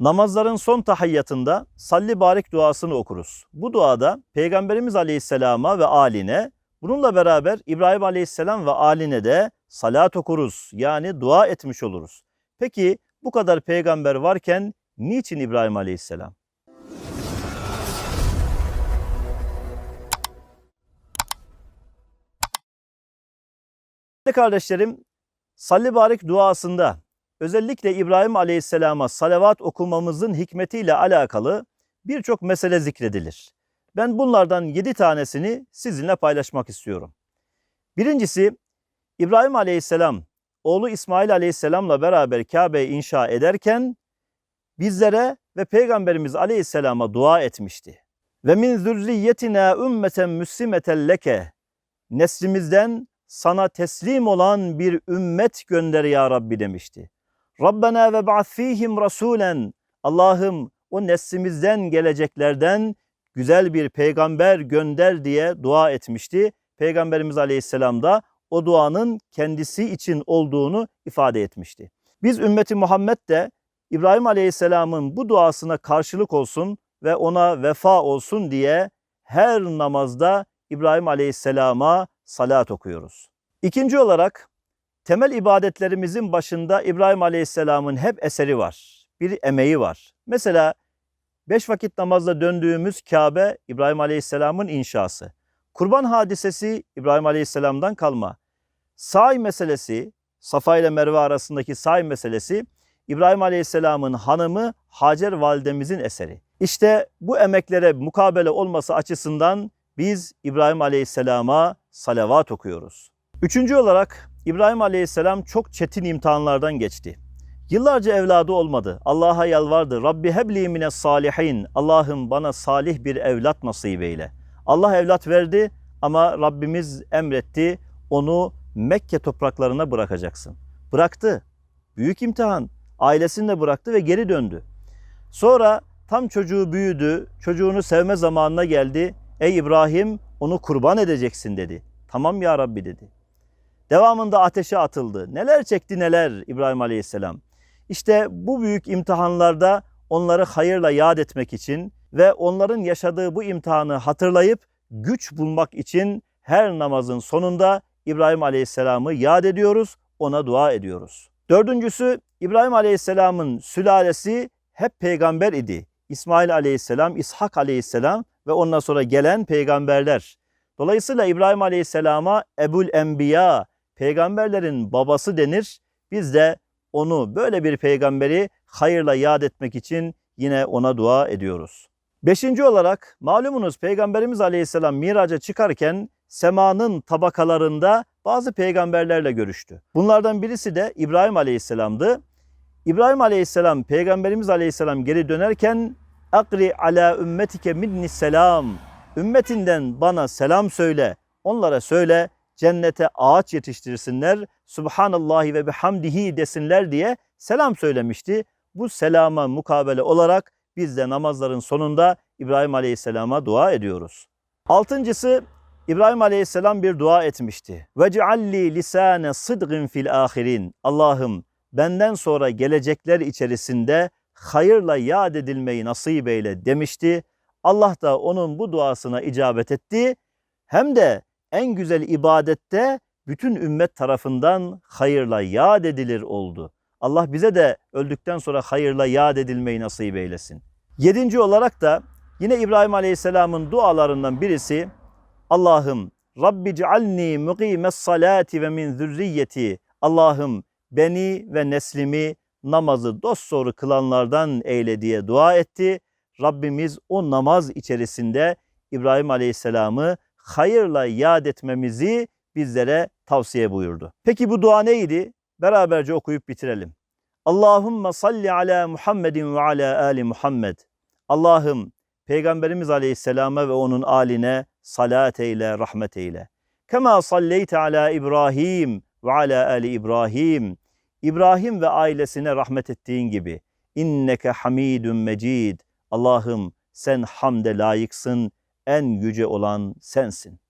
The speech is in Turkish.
Namazların son tahiyyatında salli barik duasını okuruz. Bu duada Peygamberimiz Aleyhisselam'a ve aline, bununla beraber İbrahim Aleyhisselam ve aline de salat okuruz. Yani dua etmiş oluruz. Peki bu kadar peygamber varken niçin İbrahim Aleyhisselam? Kardeşlerim, salli barik duasında özellikle İbrahim Aleyhisselam'a salavat okumamızın hikmetiyle alakalı birçok mesele zikredilir. Ben bunlardan yedi tanesini sizinle paylaşmak istiyorum. Birincisi İbrahim Aleyhisselam oğlu İsmail Aleyhisselam'la beraber Kabe'yi inşa ederken bizlere ve Peygamberimiz Aleyhisselam'a dua etmişti. Ve min zürriyetina ümmeten müslimeten leke neslimizden sana teslim olan bir ümmet gönder ya Rabbi demişti. Rabbena ve ba'ath fihim rasulen. Allah'ım o neslimizden geleceklerden güzel bir peygamber gönder diye dua etmişti. Peygamberimiz Aleyhisselam da o duanın kendisi için olduğunu ifade etmişti. Biz ümmeti Muhammed de İbrahim Aleyhisselam'ın bu duasına karşılık olsun ve ona vefa olsun diye her namazda İbrahim Aleyhisselam'a salat okuyoruz. İkinci olarak temel ibadetlerimizin başında İbrahim Aleyhisselam'ın hep eseri var. Bir emeği var. Mesela beş vakit namazla döndüğümüz Kabe İbrahim Aleyhisselam'ın inşası. Kurban hadisesi İbrahim Aleyhisselam'dan kalma. Say meselesi, Safa ile Merve arasındaki say meselesi İbrahim Aleyhisselam'ın hanımı Hacer validemizin eseri. İşte bu emeklere mukabele olması açısından biz İbrahim Aleyhisselam'a salavat okuyoruz. Üçüncü olarak İbrahim Aleyhisselam çok çetin imtihanlardan geçti. Yıllarca evladı olmadı. Allah'a yalvardı. Rabbi hebli mine salihin. Allah'ım bana salih bir evlat nasip eyle. Allah evlat verdi ama Rabbimiz emretti. Onu Mekke topraklarına bırakacaksın. Bıraktı. Büyük imtihan. Ailesini de bıraktı ve geri döndü. Sonra tam çocuğu büyüdü. Çocuğunu sevme zamanına geldi. Ey İbrahim onu kurban edeceksin dedi. Tamam ya Rabbi dedi. Devamında ateşe atıldı. Neler çekti neler İbrahim Aleyhisselam. İşte bu büyük imtihanlarda onları hayırla yad etmek için ve onların yaşadığı bu imtihanı hatırlayıp güç bulmak için her namazın sonunda İbrahim Aleyhisselam'ı yad ediyoruz, ona dua ediyoruz. Dördüncüsü İbrahim Aleyhisselam'ın sülalesi hep peygamber idi. İsmail Aleyhisselam, İshak Aleyhisselam ve ondan sonra gelen peygamberler. Dolayısıyla İbrahim Aleyhisselam'a Ebul Enbiya, peygamberlerin babası denir. Biz de onu böyle bir peygamberi hayırla yad etmek için yine ona dua ediyoruz. Beşinci olarak malumunuz Peygamberimiz Aleyhisselam miraca çıkarken semanın tabakalarında bazı peygamberlerle görüştü. Bunlardan birisi de İbrahim Aleyhisselam'dı. İbrahim Aleyhisselam Peygamberimiz Aleyhisselam geri dönerken akri ala ümmetike minni selam. Ümmetinden bana selam söyle. Onlara söyle cennete ağaç yetiştirsinler. Subhanallahi ve bihamdihi desinler diye selam söylemişti. Bu selama mukabele olarak biz de namazların sonunda İbrahim Aleyhisselam'a dua ediyoruz. Altıncısı İbrahim Aleyhisselam bir dua etmişti. Ve cealli lisane sıdgın fil ahirin. Allah'ım benden sonra gelecekler içerisinde hayırla yad edilmeyi nasip eyle demişti. Allah da onun bu duasına icabet etti. Hem de en güzel ibadette bütün ümmet tarafından hayırla yad edilir oldu. Allah bize de öldükten sonra hayırla yad edilmeyi nasip eylesin. Yedinci olarak da yine İbrahim Aleyhisselam'ın dualarından birisi Allah'ım Rabbi cealni muqimes salati ve min zürriyeti Allah'ım beni ve neslimi namazı dosdoğru kılanlardan eyle diye dua etti. Rabbimiz o namaz içerisinde İbrahim Aleyhisselam'ı hayırla yad etmemizi bizlere tavsiye buyurdu. Peki bu dua neydi? Beraberce okuyup bitirelim. Allahümme salli ala Muhammedin ve ala ali Muhammed. Allah'ım Peygamberimiz Aleyhisselam'a ve onun aline salat eyle, rahmet eyle. Kema salleyte ala İbrahim ve ala ali İbrahim. İbrahim ve ailesine rahmet ettiğin gibi. İnneke hamidun mecid. Allah'ım sen hamde layıksın, en yüce olan sensin.